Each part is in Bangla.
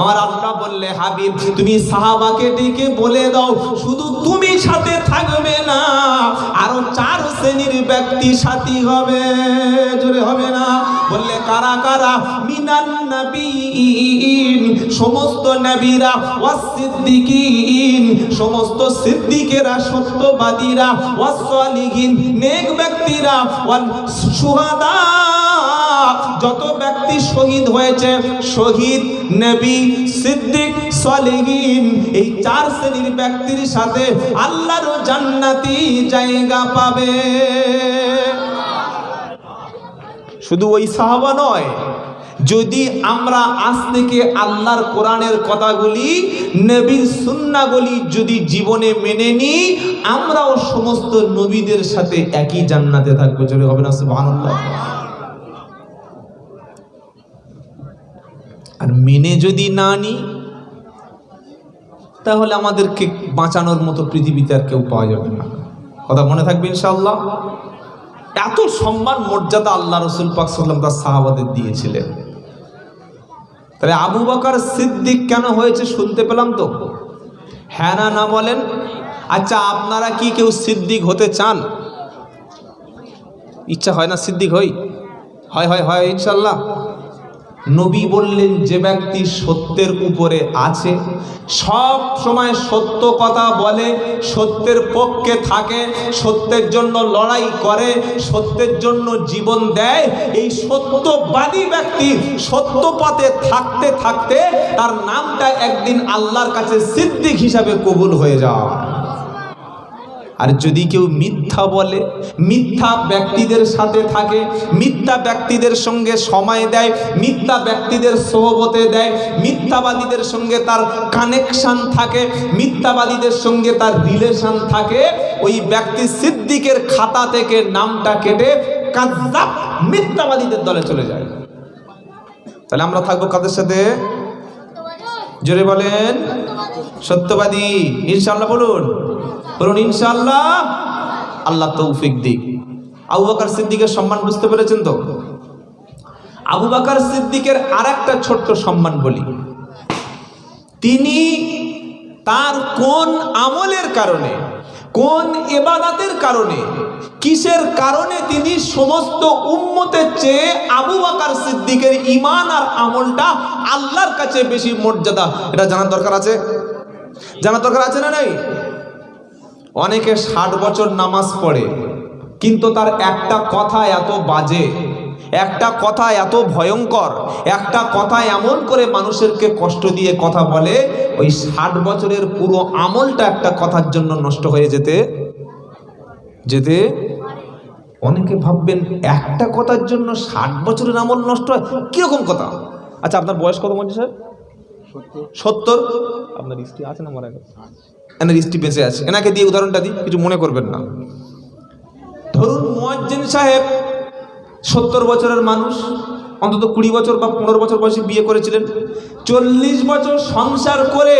আমার আল্লাহ বললে, হাবিব, তুমি সাহাবাকে ডেকে বলে দাও, শুধু তুমি সাথে থাকবে না, আরও চার শ্রেণির ব্যক্তি সাথী হবে। জোরে হবে না? বললে, কারা কারা? মিনান নবীন সমস্ত নবীরা ওয়াসিদ্দিকিন সমস্ত সিদ্দিকেরা সত্যবাদীরা ওয়াসলিহিন নেক ব্যক্তিরা ওয়াল সুহাদা যত ব্যক্তি শহীদ হয়েছে, শহীদ নবী সিদ্দিক সলিহীন, এই চার শ্রেণির ব্যক্তির সাথে আল্লাহর জান্নাতি জায়গা পাবে। শুধু ওই সাহাবা নয়, যদি আমরা আজ থেকে আল্লাহর কোরআনের কথাগুলি, নবীর সুন্নাগুলি যদি জীবনে মেনে নিই, আমরাও সমস্ত নবীদের সাথে একই জান্নাতে থাকব। চলে হবে না, সুবহানাল্লাহ। আর মেনে যদি না নিই, তাহলে আমাদেরকে বাঁচানোর মতো পৃথিবীতে আর কেউ পাওয়া যাবে না। কথা মনে থাকবে ইনশাআল্লাহ? এত সম্মান, মর্যাদা আল্লাহ রসুল পাক সাল্লাম তার সাহাবাদের দিয়েছিলেন। তাহলে আবু বকর সিদ্দিক কেন হয়েছে শুনতে পেলাম তো? হ্যাঁ না না বলেন। আচ্ছা আপনারা কি কেউ সিদ্দিক হতে চান? ইচ্ছা হয় না সিদ্দিক হই? হয় হয় হয় ইনশাল্লাহ নবী বললেন, যে ব্যক্তি সত্যের উপরে আছে, সব সময় সত্য কথা বলে, সত্যের পক্ষে থাকে, সত্যের জন্য লড়াই করে, সত্যের জন্য জীবন দেয়, এই সত্যবাদী ব্যক্তি সত্য পথে থাকতে থাকতে তার নামটা একদিন আল্লাহর কাছে সিদ্দিক হিসাবে কবুল হয়ে যাওয়া। আর যদি কেউ মিথ্যা বলে, মিথ্যা ব্যক্তিদের সাথে থাকে, মিথ্যা ব্যক্তিদের সঙ্গে সময় দেয়, মিথ্যা ব্যক্তিদের সোহবতে দেয়, মিথ্যাবাদীদের সঙ্গে তার কানেকশান থাকে, মিথ্যাবাদীদের সঙ্গে তার রিলেশন থাকে, ওই ব্যক্তি সিদ্দিকের খাতা থেকে নামটা কেটে কাজাব মিথ্যাবাদীদের দলে চলে যায়। তাহলে আমরা থাকব কাদের সাথে? জোরে বলেন, সত্যবাদী। ইনশাল্লাহ বলুন বলুন ইনশাল্লাহ আল্লাহ তৌফিক দিক। আবু বাকার সিদ্দিকের সম্মান বুঝতে পেরেছেন তো? আবু বাকার সিদ্দিকের আর একটা ছোট্ট সম্মান বলি। তিনি তার কোন আমলের কারণে কোন এবাদাতের কারণে? কিসের কারণে তিনি সমস্ত উম্মতের চেয়ে আবু বাকার সিদ্দিকের ইমান আর আমলটা আল্লাহর কাছে বেশি মর্যাদা? এটা জানার দরকার আছে? জানার দরকার আছে না নাই? অনেকে ষাট বছর নামাজ পড়ে, কিন্তু তার একটা কথা এত বাজে। একটা কথা এত ভয়ঙ্কর, একটা কথা এমন করে মানুষেরকে কষ্ট দিয়ে কথা বলে, ওই ষাট বছরের পুরো আমলটা একটা কথার জন্য নষ্ট হয়ে যেতে যেতে অনেকে ভাববেন, একটা কথার জন্য ষাট বছরের আমল নষ্ট হয়? কীরকম কথা? আচ্ছা আপনার বয়স কত মঞ্জু স্যার? সত্তর। আপনার স্ত্রী আছে না এনার স্ত্রী বেঁচে আছে। এনাকে দিয়ে উদাহরণটা দিই, কিছু মনে করবেন না। ধরুন মুয়াজ্জিন সাহেব সত্তর বছরের মানুষ, অন্তত কুড়ি বছর বা পনেরো বছর বয়সে বিয়ে করেছিলেন। চল্লিশ বছর সংসার করে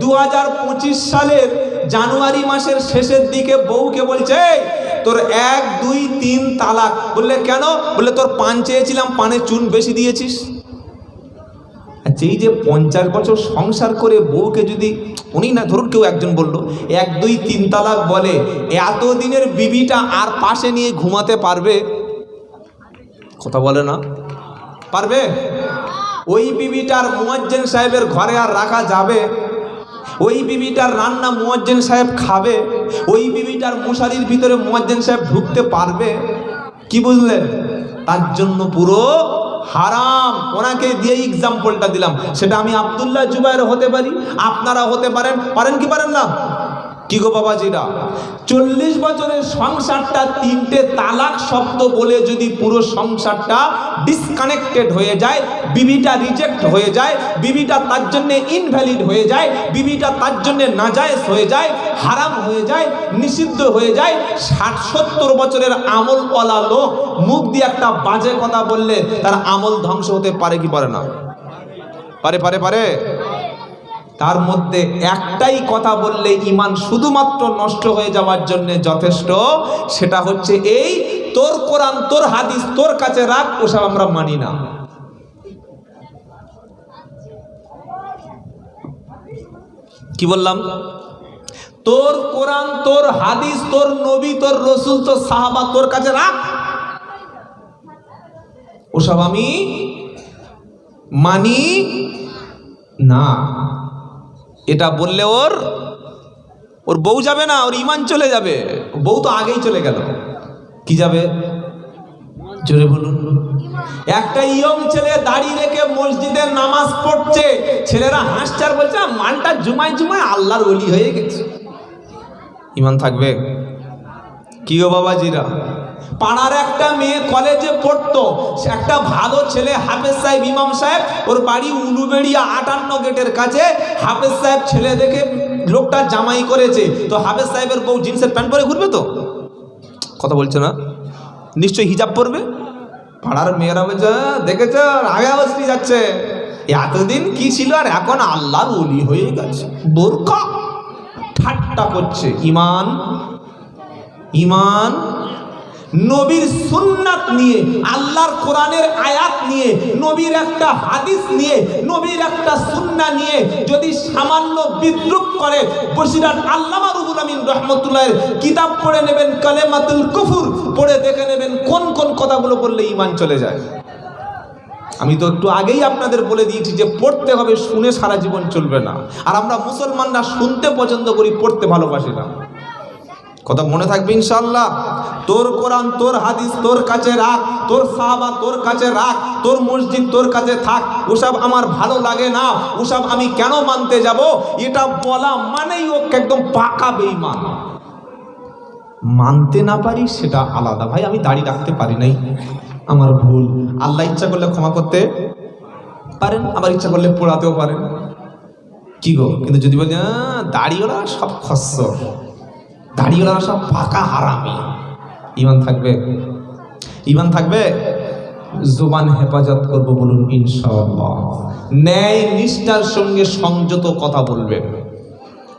দু হাজার পঁচিশ সালের জানুয়ারি মাসের শেষের দিকে বউকে বলছে তোর এক, দুই, তিন তালাক। বললে, কেন? বললে, তোর পান চেয়েছিলাম পানে চুন বেশি দিয়েছিস। এই যে পঞ্চাশ বছর সংসার করে বউকে যদি, উনি না, ধরুন কেউ একজন বলল, এক, দুই, তিন তালাক বলে, এতদিনের বিবিটা আর পাশে নিয়ে ঘুমাতে পারবে? কথা বলে না। পারবে? ওই বিবিটার মুয়াজ্জেন সাহেবের ঘরে আর রাখা যাবে। ওই বিবিটার রান্না মুয়াজ্জেন সাহেব খাবে। ওই বিবিটার মশারির ভিতরে মুয়াজ্জেন সাহেব ঢুকতে পারবে। কি বুঝলেন? তার জন্য পুরো হারাম। ওনাকে দিয়ে এক্সাম্পলটা দিলাম। সেটা আমি আব্দুল্লাহ জুবাইর হতে পারি। আপনারা হতে পারেন। পারেন কি পারেন না? কি গো বাবাজিরা? চল্লিশ বছরের সংসারটা তিনটে তালাক শব্দ বলে যদি পুরো সংসারটা ডিসকানেক্টেড হয়ে যায়, বিবিটা রিজেক্ট হয়ে যায়, বিবিটা তার জন্যে ইনভ্যালিড হয়ে যায়, বিবিটা তার জন্যে নাজায়েজ হয়ে যায়, হারাম হয়ে যায়, নিষিদ্ধ হয়ে যায়, ষাট সত্তর বছরের আমলওয়ালা লোক মুখ দিয়ে একটা বাজে কথা বললে তার আমল ধ্বংস হতে পারে কি পারে না? পারে পারে পারে? তার মধ্যে একটাই কথা বললে ইমান শুধুমাত্র নষ্ট হয়ে যাওয়ার জন্য যথেষ্ট, সেটা হচ্ছে এই, তোর কোরআন, তোর হাদিস, তোর কাছে রাখ ওসব আমরা মানি না। কি বললাম? তোর কোরআন, তোর হাদিস, তোর নবী, তোর রসুল, তোর সাহাবা, তোর কাছে রাখ ওসব আমি মানি না। এটা বললে ওর ওর বউ যাবে না ওর ইমান চলে যাবে। বউ তো আগেই চলে গেল। কি যাবে? জোরে বলুন। একটা ইয়ং ছেলে দাড়ি রেখে মসজিদে নামাজ পড়ছে। ছেলেরা হাসছে আর বলছে "আহ, মালটা জুমায় জুমায় আল্লাহর অলি হয়ে গেছে। ইমান থাকবে? কি গো বাবাজিরা? পাড়ার একটা মেয়ে কলেজে পড়তো। একটা ভালো ছেলে হাফেজ সাহেব ইমাম সাহেব ওর বাড়ি উলুবেড়িয়া আটান্ন গেটের কাছে। হাফেজ সাহেব ছেলে দেখে লোকটা জামাই করেছে। তো হাফেজ সাহেবের বউ জিন্সের প্যান্ট পরে ঘুরবে তো? কথা বলছে না? নিশ্চয়ই হিজাব পরবে? পাড়ার মেয়েরা বলছে "আহ, দেখেছ? আগে অবস্থি যাচ্ছে। এতদিন কি ছিল আর এখন আল্লাহর অলি হয়ে গেছে। বোরকা ঠাট্টা করছে। ইমান ইমান নবীর সুন্নাত নিয়ে, আল্লাহর কোরআনের আয়াত নিয়ে, নবীর একটা হাদিস নিয়ে, নবীর একটা সুন্না নিয়ে যদি সামান্য বিদ্রুপ করে বসিরাট আল্লামা রুহুল আমিন রহমতুল্লাহের কিতাব পড়ে নেবেন, কালেমাতুল কুফুর পড়ে দেখে নেবেন, কোন কোন কথাগুলো বললে ইমান চলে যায়। আমি তো একটু আগেই আপনাদের বলে দিয়েছি যে পড়তে হবে, শুনে সারা জীবন চলবে না। আর আমরা মুসলমানরা শুনতে পছন্দ করি, পড়তে ভালোবাসি না। কথা মনে থাকবে ইনশাল্লাহ তোর কোরআন তোর হাদিস তোর কাছে রাখ তোর সাহাবা তোর কাছে রাখ তোর মসজিদ তোর কাছে থাক। ওসব আমার ভালো লাগে না ওসব আমি কেন মানতে যাব? এটা বলা মানেই ওকে একদম পাকা বেইমান মানতে না পারি সেটা আলাদা। ভাই আমি দাড়ি রাখতে পারি নাই। আমার ভুল। আল্লাহ ইচ্ছা করলে ক্ষমা করতে পারেন আবার ইচ্ছা করলে পোড়াতেও পারেন। কি গো? কিন্তু যদি বলি "আহ, দাড়িওয়ালা সব খস্সর দাড়িওয়ালা সব পাকা হারামি। ইমান থাকবে? ইমান থাকবে? জোবান হেফাজত করব বলুন, ইনশাআল্লাহ। ন্যায় নিষ্ঠার সঙ্গে সংযত কথা বলবেন।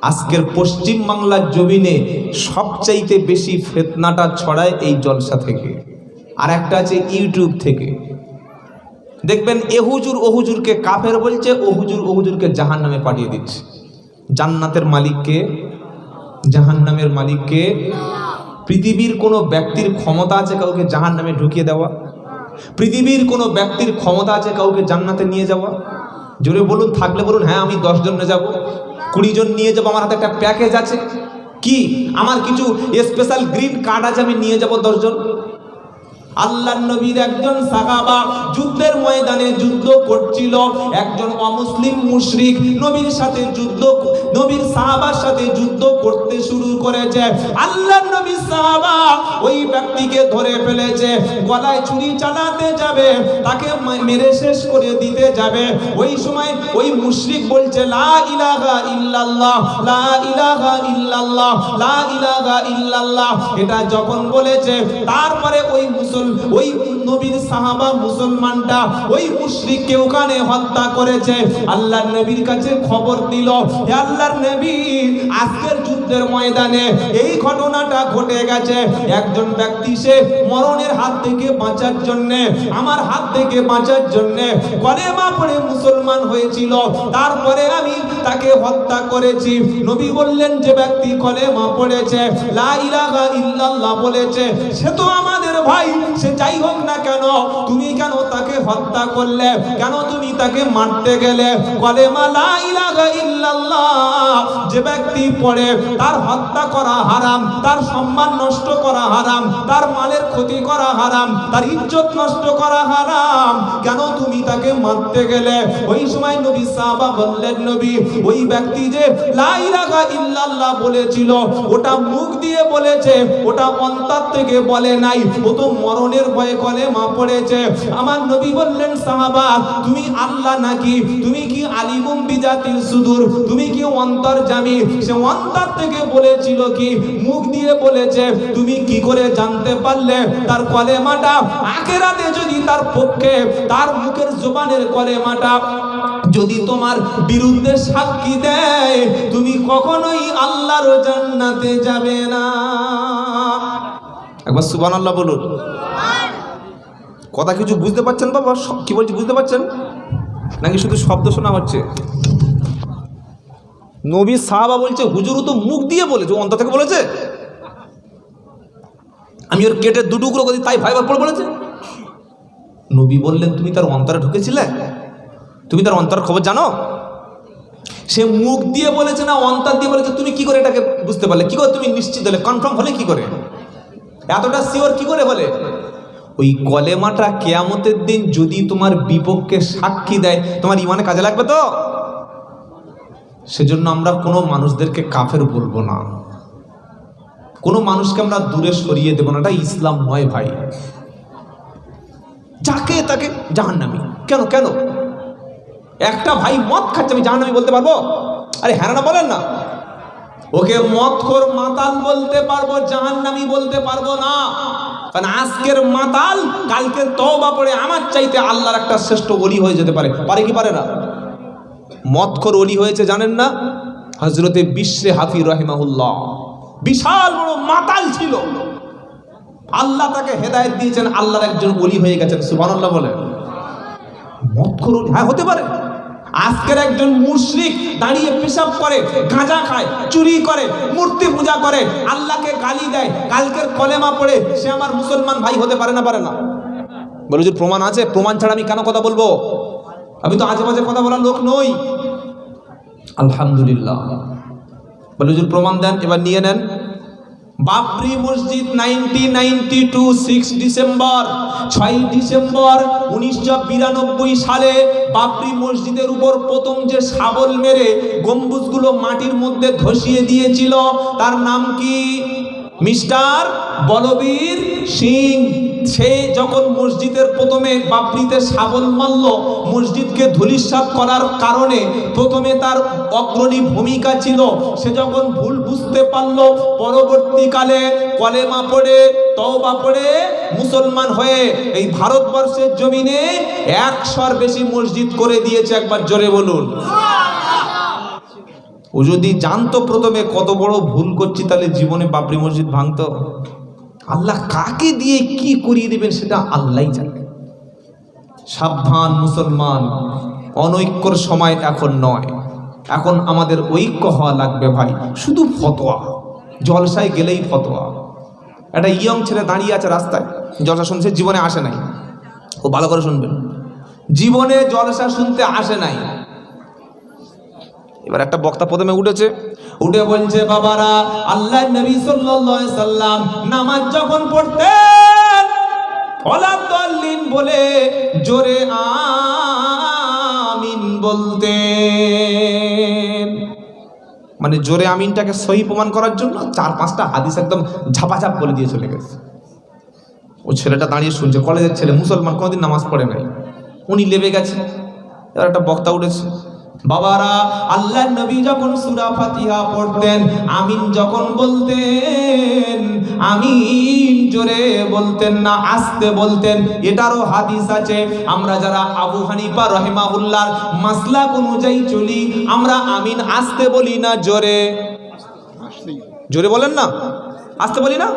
আজকের পশ্চিম বাংলার জমিনে সবচাইতে বেশি ফেতনাটা ছড়ায় এই জলসা থেকে। আর একটা আছে ইউটিউব থেকে। দেখবেন এহুজুর ওহুজুরকে কাফের বলছে ওহুজুর ওহুজুরকে জাহান নামে পাঠিয়ে দিচ্ছে। জান্নাতের মালিককে জাহান্নামের মালিককে, পৃথিবীর কোনো ব্যক্তির ক্ষমতা আছে কাউকে জাহান নামে ঢুকিয়ে দেওয়া? পৃথিবীর কোনো ব্যক্তির ক্ষমতা আছে কাউকে জান্নাতে নিয়ে যাওয়া? জোরে বলুন, থাকলে বলুন হ্যাঁ আমি দশ জন যাব, কুড়ি জন নিয়ে যাব, আমার হাতে একটা প্যাকেজ আছে। কি? আমার কিছু স্পেশাল গ্রিন কার্ড আছে, আমি নিয়ে যাব দশজন আল্লাহ নবীর একজন সাহাবা যুদ্ধের ময়দানে যুদ্ধ করছিল। একজন অমুসলিম মুশরিক নবীর সাথে যুদ্ধ নবীর সাহাবার সাথে যুদ্ধ করতে শুরু করেছে। আল্লাহ নবী সাহাবা ওই ব্যক্তিকে ধরে ফেলেছে। গলায় ছুরি চালাতে যাবে, তাকে মেরে শেষ করে দিতে যাবে। ওই সময় ওই মুশরিক বলছে, লা ইলাহা ইল্লাল্লাহ, লা ইলাহা ইল্লাল্লাহ, লা ইলাহা ইল্লাল্লাহ। এটা যখন বলেছে, তারপরে ওই মুসল ওই নবীর সাহাবা মুসলমানটা ওই মুশরিককে ওখানে হত্যা করেছে। আল্লাহর নবীর কাছে খবর দিল, হে আল্লাহর নবী আজকের যুদ্ধের ময়দানে এই ঘটনাটা ঘটে গেছে। একজন ব্যক্তি সে মরণের হাত থেকে বাঁচার জন্য, আমার হাত থেকে বাঁচার জন্য কলেমা পড়ে মুসলমান হয়েছিল। তারপরে আমি তাকে হত্যা করেছি। নবী বললেন, যে ব্যক্তি কলেমা পড়েছে, লা ইলাহা ইল্লাল্লাহ বলেছে, সে তো আমাদের ভাই, সে যাই হোক না কেন, তুমি কেন তাকে হত্যা করলে? কেন তুমি তাকে মারতে গেলে? কলেমা লা ইলাহা ইল্লাল্লাহ যে ব্যক্তি পড়ে তার হত্যা করা হারাম, তার সম্মান নষ্ট করা হারাম, তার মালের ক্ষতি করা হারাম, তার ইজ্জত নষ্ট করা হারাম, কেন তুমি তাকে মারতে গেলে? ওই সময় নবী সাহাবা বললেন, নবী, ওই ব্যক্তি যে লাই ইলাহা ইল্লাল্লাহ বলেছিল, ওটা মুখ দিয়ে বলেছে, ওটা অন্তর থেকে বলে নাই, ও তো মরণের ভয়ে কলেমা পড়েছে। আমার নবী বললেন, সাহাবা, তুমি আল্লাহ নাকি? তুমি কি আলিমুম বিজাতির সুদূর? তুমি কি অন্তর জামি? সে অন্তর থেকে বলেছিল কি? মুখ দিয়ে বলেছে, তুমি কি করে জানতে পারলে? তার কলেমাটা আখেরাতে যদি তার পক্ষে, তার মুখের জবানের কলেমাটা যদি তোমার বিরুদ্ধে সাক্ষী দেয়, তুমি কখনোই আল্লাহর জান্নাতে যাবে না। একবার সুবান আল্লাহ বলুন। কথা কিছু বুঝতে পারছেন বাবা? কি বলছি, বুঝতে পারছেন? নাকি শুধু শব্দ শোনা হচ্ছে? নবী সাহাবা বলছে হুজুরও তো মুখ দিয়ে বলেছে অন্তর থেকে বলেছে। আমি ওর কেটে দু টুকরো করি তাই ভাইবার পড়ে বলেছে। নবী বললেন, তুমি তার অন্তরে ঢুকেছিলে? তুমি তার অন্তর খবর জানো? সে মুখ দিয়ে বলেছে না, অন্তর দিয়ে বলেছে, তুমি কি করে এটাকে বুঝতে পারলে? কি করে তুমি নিশ্চিত হলে? কনফার্ম হলে কি করে? এতটা শিওর কি করে হলে? ওই কলেমাটা কেয়ামতের দিন যদি তোমার বিপক্ষে সাক্ষী দেয়, তোমার ইমানে কাজে লাগবে তো? সেজন্য আমরা কোনো মানুষদেরকে কাফের বলব না। কোনো মানুষকে আমরা দূরে সরিয়ে দেবো না। এটা ইসলাম নয় ভাই। যাকে তাকে জাহান্নামি। কেন? কেন? একটা ভাই মদ খাচ্ছে, আমি জাহান্নামি বলতে পারব? আরে হ্যাঁ না বলেন না। ওকে মদখোর মাতাল বলতে পারব, জাহান্নামি বলতে পারব না। কারণ আজকের মাতাল, কালকের তওবা পড়ে আমার চাইতে আল্লাহর একটা শ্রেষ্ঠ অলি হয়ে যেতে পারে। পারে কি পারে না? মদখোর অলি হয়েছে, জানেন না? হজরতে বিশ্বে হাফি রহিমাহুল্লাহ। বিশাল বড় মাতাল ছিল। আল্লাহ তাকে হেদায়েত দিয়েছেন, আল্লাহর একজন অলি হয়ে গেছেন, সুবহানাল্লাহ বলেন। মদখোর হ্যাঁ হতে পারে। আজকের একজন মুশরিক দাঁড়িয়ে পেশাব করে, গাঁজা খায়, চুরি করে, মূর্তি পূজা করে, আল্লাহকে গালি দেয়, কালকের কলেমা পড়ে সে আমার মুসলমান ভাই হতে পারে না পারে না। বলে যে প্রমাণ আছে? প্রমাণ ছাড়া আমি কেন কথা বলব? আমি তো আজে বাজে কথা বলার লোক নই। আলহামদুলিল্লাহ। বলে, হুজুর, প্রমাণ দেন, এবার নিয়ে নেন। Babri Masjid ninety ninety two six December ছয় ডিসেম্বর উনিশশো বিরানব্বই সালে বাবরি মসজিদের উপর প্রথম যে শাবল মেরে গম্বুজগুলো মাটির মধ্যে ধসিয়ে দিয়েছিল, তার নাম কি? মিস্টার বলবীর সিং। সে যখন মসজিদের প্রথমে বাবরিতে শাবল মারল, মসজিদকে ধুলিস্বাদ করার কারণে প্রথমে তার অগ্রণী ভূমিকা ছিল। সে যখন ভুল বুঝতে পারল, পরবর্তীকালে কলেমা পড়ে, তওবা পড়ে, মুসলমান হয়ে এই ভারতবর্ষের জমিনে একশোর বেশি মসজিদ করে দিয়েছে একবার জোরে বলুন। ও যদি জানতো প্রথমে কত বড় ভুল করছি, তাহলে জীবনে বাবরি মসজিদ ভাঙতো। আল্লাহ কাকে দিয়ে কি করিয়ে দেবেন সেটা আল্লাহই জানে। সাবধান মুসলমান, অনৈক্যর সময় এখন নয়। এখন আমাদের ঐক্য হওয়া লাগবে ভাই, শুধু ফতোয়া। জলসায় গেলেই ফতোয়া। একটা ইয়ং ছেলে দাঁড়িয়ে আছে রাস্তায়, জলসা শুনছে, জীবনে আসে নাই। ও ভালো করে শুনবেন। জীবনে জলসা শুনতে আসে নাই। এবার একটা বক্তা প্রথমে উঠেছে। উঠে বলছে, বাবারা আল্লাহ নবী সাল্লাল্লাহু সাল্লাম নামাজ যখন পড়তেন ওলাদ্দাল্লিন বলে জোরে আমিন বলতেন। মানে জোরে আমিনটাকে সহি প্রমাণ করার জন্য চার পাঁচটা হাদিস একদম ঝাপাঝাপ বলে দিয়ে চলে গেছে। ও ছেলেটা দাঁড়িয়ে শুনছে, কলেজের ছেলে মুসলমান, কোনোদিন নামাজ পড়ে নাই। উনি লেবে গেছে। এবার একটা বক্তা উঠেছে বাবারা আল্লাহ নবী যখন সুরা ফাতিহা পড়তেন আমিন যখন বলতেন আমিন জোরে বলতেন না আস্তে বলতেন এটারও হাদিস আছে আমরা যারা আবু হানিফা রহেমাহুল্লার মাসলাক অনুযায়ী চলি আমরা আমিন আস্তে বলি না জোরে। জোরে বলেন না? আসতে বলি না?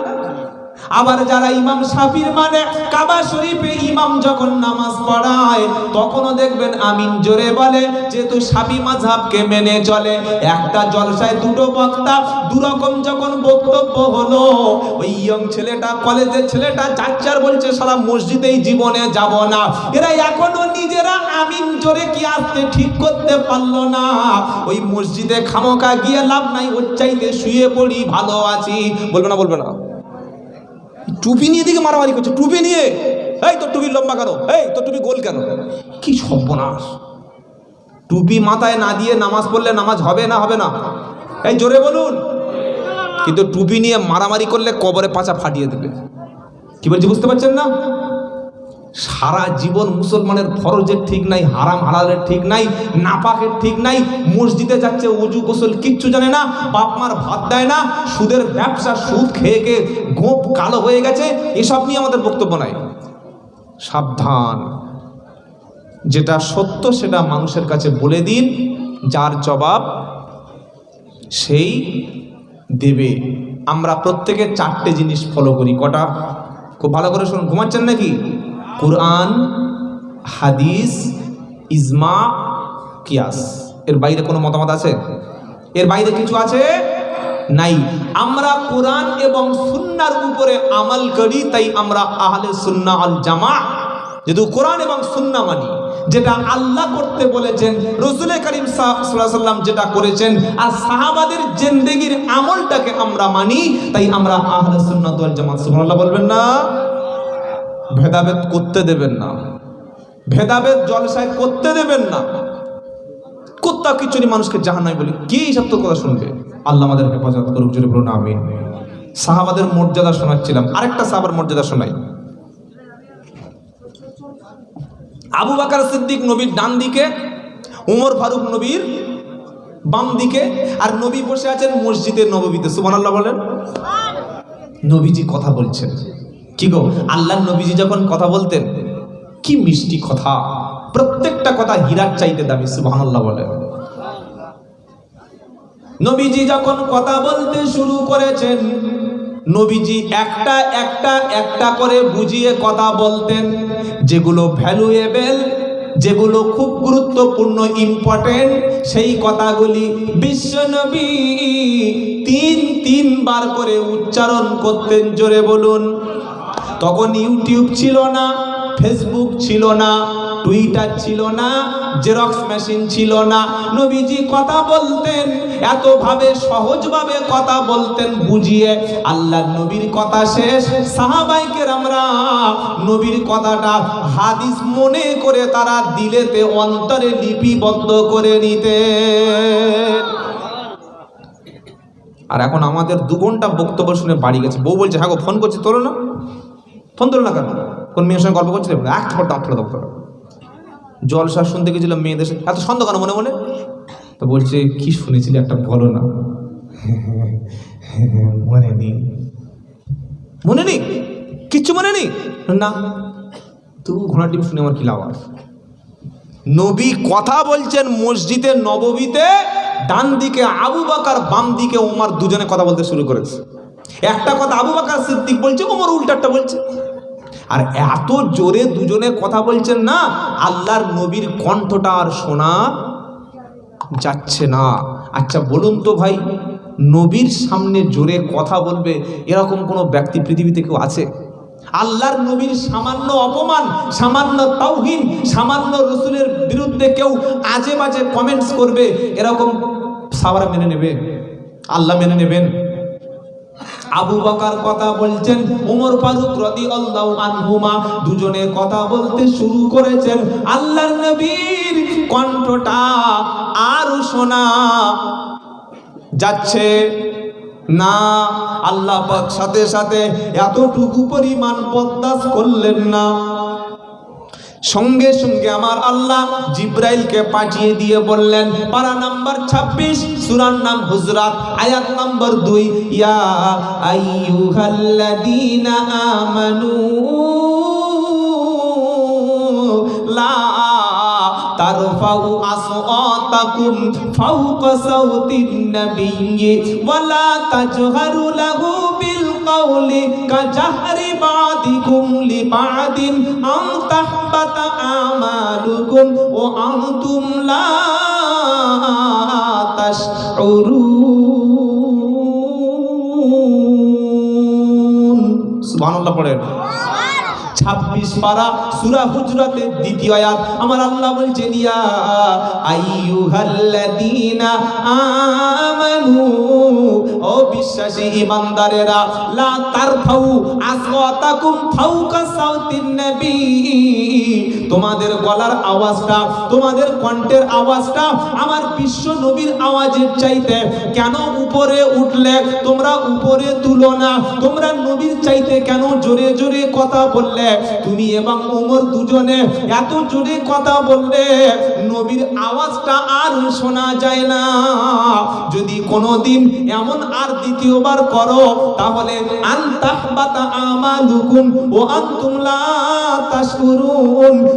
আবার যারা ইমাম সাফির মানে কাবা শরীফে ইমাম যখন নামাজ পড়ায়, তখনও দেখবেন আমিন জোরে বলে, যেহেতু সাফি মাঝহাবকে মেনে চলে। একটা জলসায় দুটো বক্তা, দুরকম যখন বক্তব্য হলো, ওই ইয়ং ছেলেটা, কলেজের ছেলেটা চাচ্চার বলছে সারা মসজিদেই জীবনে যাব না। এরা এখনও নিজেরা আমিন জোরে কি আসতে ঠিক করতে পারল না। ওই মসজিদে খামোকা গিয়ে লাভ নাই, ওর চাইতে শুয়ে পড়ি, ভালো আছি। বলবে না বলবে না। টুপি নিয়ে দিকে মারামারি করছে, টুপি নিয়ে। এই তোর টুপি লম্বা কেন? এই তোর টুপি গোল কেন? কি সর্বনাশ। টুপি মাথায় না দিয়ে নামাজ পড়লে নামাজ হবে না হবে না? এই জোরে বলুন। কিন্তু টুপি নিয়ে মারামারি করলে কবরে পাচা ফাটিয়ে দেবে। কি বলছি, বুঝতে পারছেন না? সারা জীবন মুসলমানের ফরজের ঠিক নাই, হারাম হালালের ঠিক নাই, নাপাকের ঠিক নাই, মসজিদে যাচ্ছে, উজু গোসল কিচ্ছু জানে না, বাপ মার ভাত দেয় না, সুদের ব্যবসা, সুদ খেয়ে খেয়ে গোপ কালো হয়ে গেছে, এসব নিয়ে আমাদের বক্তব্য নাই। সাবধান। যেটা সত্য সেটা মানুষের কাছে বলে দিন, যার জবাব সেই দেবে। আমরা প্রত্যেকে চারটে জিনিস ফলো করি। কটা? খুব ভালো করে শুনুন। ঘুমাচ্ছেন নাকি? কোরআন, হাদিস, ইজমা, কিয়াস। এর বাইরে কোনো মতামত আছে? এর বাইরে কিছু আছে? নাই। আমরা কোরআন এবং সুন্নার উপরে আমাল করি, তাই আমরা আহলে সুন্না আল জামা যেহেতু কোরআন এবং সুন্না মানি, যেটা আল্লাহ করতে বলেছেন রসুল করিম সাল্লাম যেটা করেছেন, আর সাহাবাদের জেন্দেগির আমলটাকে আমরা মানি, তাই আমরা আহলে সুন্নাত জামাত সুবহানাল্লাহ বলবেন না? ভেদাভেদ করতে দেবেন না। ভেদাভেদ জলসায় করতে দেবেন না। কোত্তা কিচুরি মানুষকে জাহান্নামে বলি, কে এইসব তো কথা শুনবে? আল্লাহ আমাদের হেফাজত করুক, জোরে বলুন, আমিন। সাহাবাদের মর্যাদা শোনাচ্ছিলাম। আরেকটা সাহাবার মর্যাদা শোনাই। আবু বাকার সিদ্দিক নবীর ডান দিকে, উমর ফারুক নবীর বাম দিকে, আর নবী বসে আছেন মসজিদের নববীতে। সুবহানাল্লাহ বলেন। নবীজি কথা বলছেন। কি গো আল্লাহ নবীজি যখন কথা বলতেন, কি মিষ্টি কথা, প্রত্যেকটা কথা হীরার চাইতে দামি, সুবহানাল্লাহ বলেন নবীজি যখন কথা বলতে শুরু করেছেন, নবীজি একটা একটা একটা করে বুঝিয়ে কথা বলতেন, যেগুলো ভ্যালুয়েবেল, যেগুলো খুব গুরুত্বপূর্ণ ইম্পর্টেন্ট, সেই কথাগুলি বিশ্বনবী তিন তিনবার করে উচ্চারণ করতেন, জোরে বলুন। তখন ইউটিউব ছিল না, ফেসবুক ছিল না, টুইটার ছিল না, জেরক্স মেশিন ছিল না। নবীজি কথা বলতেন, এতভাবে সহজভাবে কথা বলতেন, বুঝিয়ে আল্লাহ নবীর কথা শেষ। সাহাবাইকের আমরা নবীর কথাটা হাদিস মনে করে তারা দিলেতে অন্তরে লিপিবদ্ধ করে নিতে আর এখন আমাদের দু ঘণ্টা বক্তব্য শুনে বাড়ি গেছে। বউ বলছে হ্যাঁ ফোন করছি, তোলো না। ফোন তোলো না কেন? কোন মেয়ের সঙ্গে গল্প করছিলে? এক থাপড় দাঁত ফেলে দাও জলসা শুনতে গেছিলাম মেয়েদের এত সন্দেহ কেন মনে মনে? তো বলছে, কি শুনেছিলি? একটা বলো না। মনে নেই। মনে নেই? কিচ্ছু মনে নেই? না। তবু ঘোড়া টিম শুনে আমার কি লাভ আছে? নবী কথা বলছেন মসজিদে নববীতে, ডান দিকে আবু বাকার, বাম দিকে উমার, দুজনে কথা বলতে শুরু করেছে। একটা কথা আবু বাকার সিদ্দিক বলছে, উমর উল্টারটা বলছে। আর এত জোরে দুজনে কথা বলছেন না, আল্লাহর নবীর কণ্ঠটা আর শোনা যাচ্ছে না। আচ্ছা বলুন তো ভাই, নবীর সামনে জোরে কথা বলবে এরকম কোনো ব্যক্তি পৃথিবীতে কেউ আছে? আল্লাহর নবীর সামান্য অপমান, সামান্য তাওহিন সামান্য রসুলের বিরুদ্ধে কেউ আজে বাজে কমেন্টস করবে, এরকম সাবারা মেনে নেবে? আল্লাহ মেনে নেবেন? আবু বকার কথা বলছেন, উমর ফারুক রদি আনহুমা দুজনে কথা বলতে শুরু করেছেন। আল্লাহর নবীর কণ্ঠটা আর শোনা যাচ্ছে। না, আল্লাহ পাক সাথে সাথে এতটুকু পরিমাণ বরদাস্ত করলেন না। সঙ্গে সঙ্গে আমার আল্লাহ জিব্রাইলকে পাঠিয়ে দিয়ে বললেন, পারা নাম্বার ২৬ সুরার নাম হুজরাত, আয়াত নাম্বার দুই, ইয়া আইয়ুহাল্লাযীনা আমানু লা তারফাউ আসওয়াতাকুম ফাওকা নাবিয়্যি ওয়ালা তাজহারু লাহু বিল كجهر কাজাহরি বাদিকুম লিবাদিন تحبط أعمالكم আমালুকুম لا تشعرون. লা الله সুবহানাল্লাহ পড়েন ছাব্বিশ পারা সুরা হুজরাতের দ্বিতীয় আয়াত, আমার আল্লাহ বলছেন, ইয়া আইয়ুহাল্লাযীনা আমানু, ও বিশ্বাসী ইমানদারেরা, লা তারফাউ আসওয়াতাকুম ফাওকা সাউতিন নবী। তোমাদের গলার আওয়াজটা, তোমাদের কণ্ঠের আওয়াজটা আমার বিশ্ব নবীর আওয়াজের চাইতে কেন উপরে উঠলে তোমরা উপরে তুলো না? তোমরা নবীর চাইতে কেন জোরে জোরে কথা বললে? তুমি এবং ওমর দুজনে এত জোরে কথা বললে নবীর আওয়াজটা আর শোনা যায় না। যদি কোনোদিন এমন আর দ্বিতীয়বার করো, তাহলে ও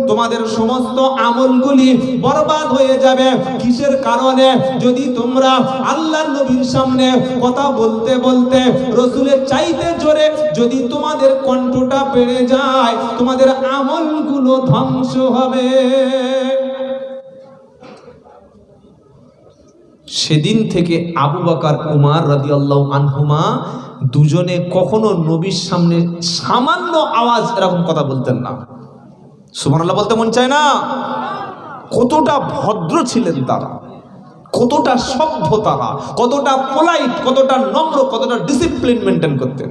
তোমাদের সমস্ত আমলগুলি বরবাদ হয়ে যাবে। কিসের কারণে? যদি তোমরা আল্লাহ নবীর সামনে কথা বলতে বলতে রসুলের চাইতে জোরে যদি তোমাদের কণ্ঠটা বেড়ে যায়, তোমাদের আমলগুলো ধ্বংস হবে। সেদিন থেকে আবু বাকার, উমার আল্লাহ আনহুমা দুজনে কখনো নবীর সামনে সামান্য আওয়াজ এরকম কথা বলতেন না। সুবহানাল্লাহ বলতে মন চায় না? কতটা ভদ্র ছিলেন তারা, কতটা সভ্য তারা, কতটা পোলাইট কতটা নম্র, কতটা ডিসিপ্লিন মেনটেন করতেন।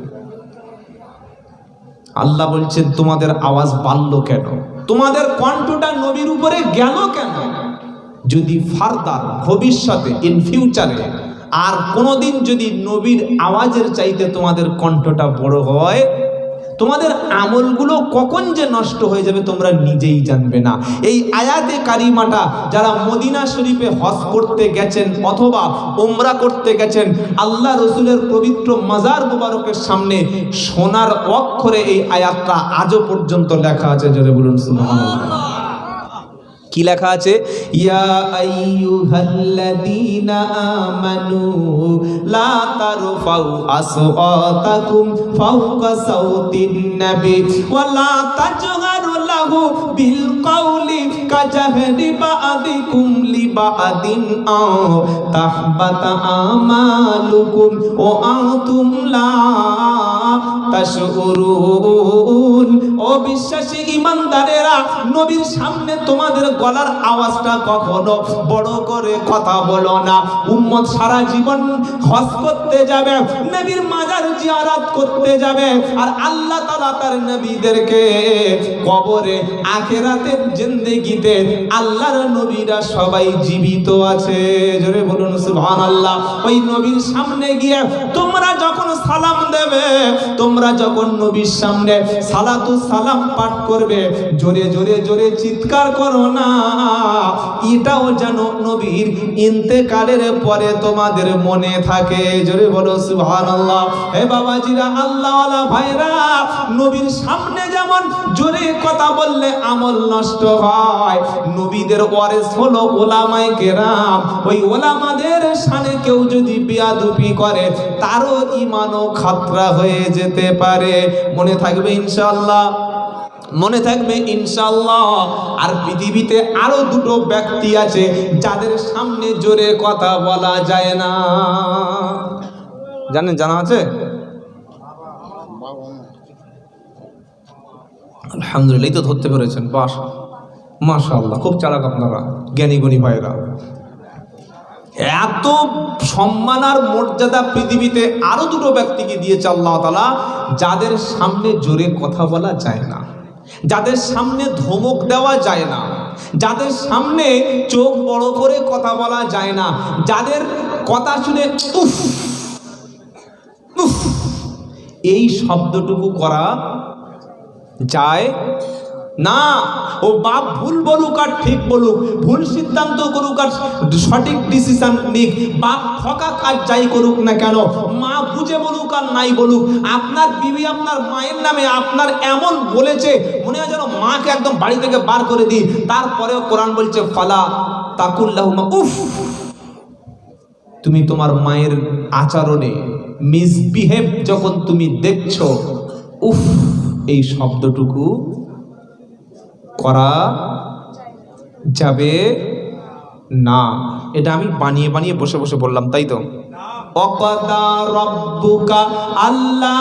আল্লাহ বলছেন, তোমাদের আওয়াজ বাড়ল কেন? তোমাদের কণ্ঠটা নবীর উপরে গেল কেন? যদি ফারদার ভবিষ্যতে ইন ফিউচারে আর কোনোদিন যদি নবীর আওয়াজের চাইতে তোমাদের কণ্ঠটা বড় হয়, তোমাদের আমলগুলো কখন যে নষ্ট হয়ে যাবে তোমরা নিজেই জানবে না। এই আয়াতে কারিমাটা যারা মদিনা শরীফে হজ করতে গেছেন অথবা ওমরা করতে গেছেন, আল্লাহ রসুলের পবিত্র মাজার মুবারকের সামনে সোনার অক্ষরে এই আয়াতটা আজও পর্যন্ত লেখা আছে, জোরে বলুন, সুবহানাল্লাহ। কি লেখা আছে? ইয়া আইয়ুহাল্লাযীনা আমানু লা তারফাউ আসওয়াতাকুম ফাওকা সাউতিন নবী ওয়া লা তাজহারু লাহু বিল কাউলি কাজাহরি বাদিকুম লিবাদিন আও তাহবাতা আমালুকুম ও আনতুম লা তাশউরুন। ও বিশ্বাসী নবীর সামনে তোমাদের গলার আওয়াজটা কখনো বড় করে কথা বলো না। উম্মত সারা জীবন হজ করতে যাবে, নবীর মাজার করতে যাবে, আর আল্লাহ তাআলা তার নবীদেরকে কবরে জিন্দেগিতে আল্লাহর নবীরা সবাই জীবিত আছে। জোরে বলুন সুবহানাল্লাহ। ওই নবীর সামনে গিয়ে যখন সালাম দেবে, তোমরা যখন নবীর সামনে সালাতু সালাম পাঠ করবে, জোরে জোরে জোরে চিৎকার করো না। এটাও যেন নবীর ইন্তেকালের পরে তোমাদের মনে থাকে। জোরে বলো, সুবহানাল্লাহ। হে বাবাজিরা, আল্লাহওয়ালা ভাইরা, নবীর সামনে যেমন জোরে কথা বললে আমল নষ্ট হয়, নবীদের ওয়ারেস হলো ওলামায়ে কেরাম। ওই ওলামাদের সামনে কেউ যদি বিয়াদুপি করে, তারও ইমানও খাতরা হয়ে যেতে পারে। মনে থাকবে ইনশাল্লাহ মনে থাকবে ইনশাল্লাহ আর পৃথিবীতে আরও দুটো ব্যক্তি আছে, যাদের সামনে জোরে কথা বলা যায় না। জানেন, জানা আছে? আলহামদুলিল্লাহ তো ধরতে পেরেছেন, বাস। মাশাআল্লাহ, খুব চালাক আপনারা, জ্ঞানী গুণী ভাইরা এত সম্মান আর মর্যাদা পৃথিবীতে আরও দুটো ব্যক্তিকে দিয়েছে আল্লাহ তালা যাদের সামনে জোরে কথা বলা যায় না, যাদের সামনে ধমক দেওয়া যায় না, যাদের সামনে চোখ বড় করে কথা বলা যায় না, যাদের কথা শুনে উফ, এই শব্দটুকু করা যায় না, ও বাপ ভুল বলুক আর ঠিক বলুক, ভুল সিদ্ধান্ত করুক আর সঠিক ডিসিশন নিক, বাপ ঠকা কাজ যাই করুক না কেন, মা বুঝে বলুক আর নাই বলুক, আপনার বিবি আপনার মায়ের নামে আপনার এমন বলেছে, মনে হয় যেন মাকে একদম বাড়ি থেকে বার করে দিই, তারপরেও কোরআন বলছে, ফালা তাকুল্লাহুমা উফ! তুমি তোমার মায়ের আচরণে মিসবিহেভ যখন তুমি দেখছ, উফ, এই শব্দটুকু করা যাবে না। এটা আমি বানিয়ে বানিয়ে বসে বসে বললাম তাই তো? আল্লাহ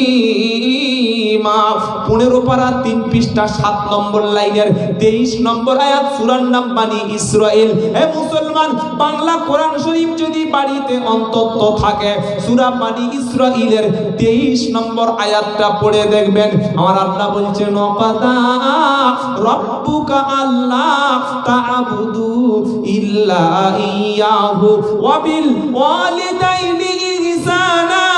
পনেরো পারা তিন পৃষ্ঠা সাত নম্বর লাইনের তেইশ নম্বর আয়াত সুরার নাম বানি ইসরায়েল। হে মুসলমান, বাংলা কোরআন শরীফ যদি বাড়িতে অন্তত থাকে, সুরা বানি ইসরায়েলের তেইশ নম্বর আয়াতটা পড়ে দেখবেন। আমার আল্লাহ বলছে নকাদা রব্বুকা আল্লাহ তা'বুদু ইল্লা ইয়াহু ওয়া বিল ওয়ালিদাইনি ইহসানা।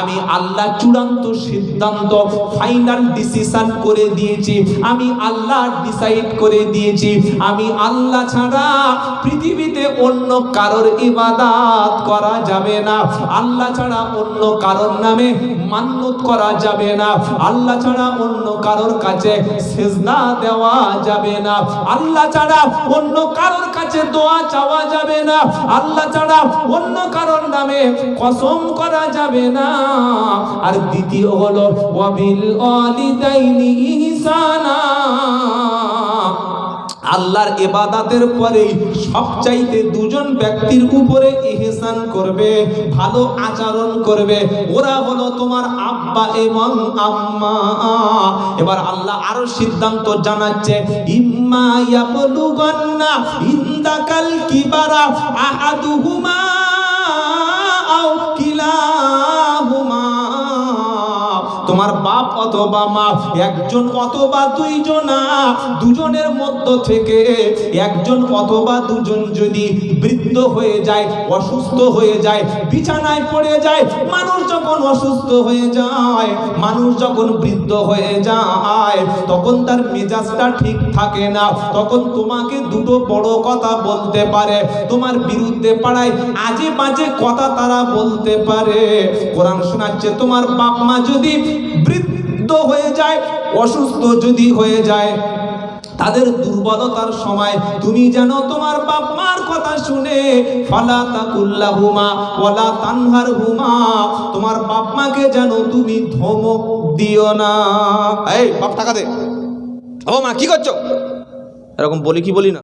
আমি আল্লাহ চূড়ান্ত সিদ্ধান্ত ফাইনাল ডিসিশন করে দিয়েছি। আমি আল্লাহ ডিসাইড করে দিয়েছি। আমি আল্লাহ ছাড়া পৃথিবীতে অন্য কারোর ইবাদাত করা যাবে না। আল্লাহ ছাড়া অন্য কারোর নামে মান্যত করা যাবে না। আল্লাহ ছাড়া অন্য কারোর কাছে সেজদা দেওয়া যাবে না। আল্লাহ ছাড়া অন্য কারোর কাছে দোয়া চাওয়া যাবে না। আল্লাহ ছাড়া অন্য কারোর নামে কসম করা যাবে না। আর দ্বিতীয় হলো, ওয়াবিল ওয়ালিদাইনি ইহসানা। আল্লাহর ইবাদাতের পরে সবচাইতে দুজন ব্যক্তির উপরে ইহসান করবে, ভালো আচরণ করবে। ওরা হলো তোমার আব্বা এবং আম্মা। এবার আল্লাহ আরও সিদ্ধান্ত জানাচ্ছে, ইম্মা ইয়াবলুগান্না ইন্দাকাল কিবারা আহাদুহুমা আও কিলাহুমা তোমার বাপ অথবা মা, একজন অথবা দুইজনা, দুজনের মধ্য থেকে একজন অথবা দুজন যদি বৃদ্ধ হয়ে যায়, অসুস্থ হয়ে যায়, বিছানায় পড়ে যায়, মানুষ যখন অসুস্থ হয়ে যায়, মানুষ যখন বৃদ্ধ হয়ে যায়, তখন তার মেজাজটা ঠিক থাকে না। তখন তোমাকে দুটো বড় কথা বলতে পারে। তোমার বিরুদ্ধে পাড়ায় আজে বাজে কথা তারা বলতে পারে। কোরআন শোনাচ্ছে, তোমার বাপ মা যদি বৃদ্ধ হয়ে যায়, অসুস্থ যদি হয়ে যায়, তাদের দুর্বলতার সময় তুমি যেন তোমার বাপ মার কথা শুনে, ফালা তাকুল্লাহুমা, ওয়ালা তানহার হুমা তোমার বাপ মাকে যেন তুমি ধমক দিও না। এই, বাপ টাকা দে। ও মা, কি করছ? এরকম বলি কি বলি না?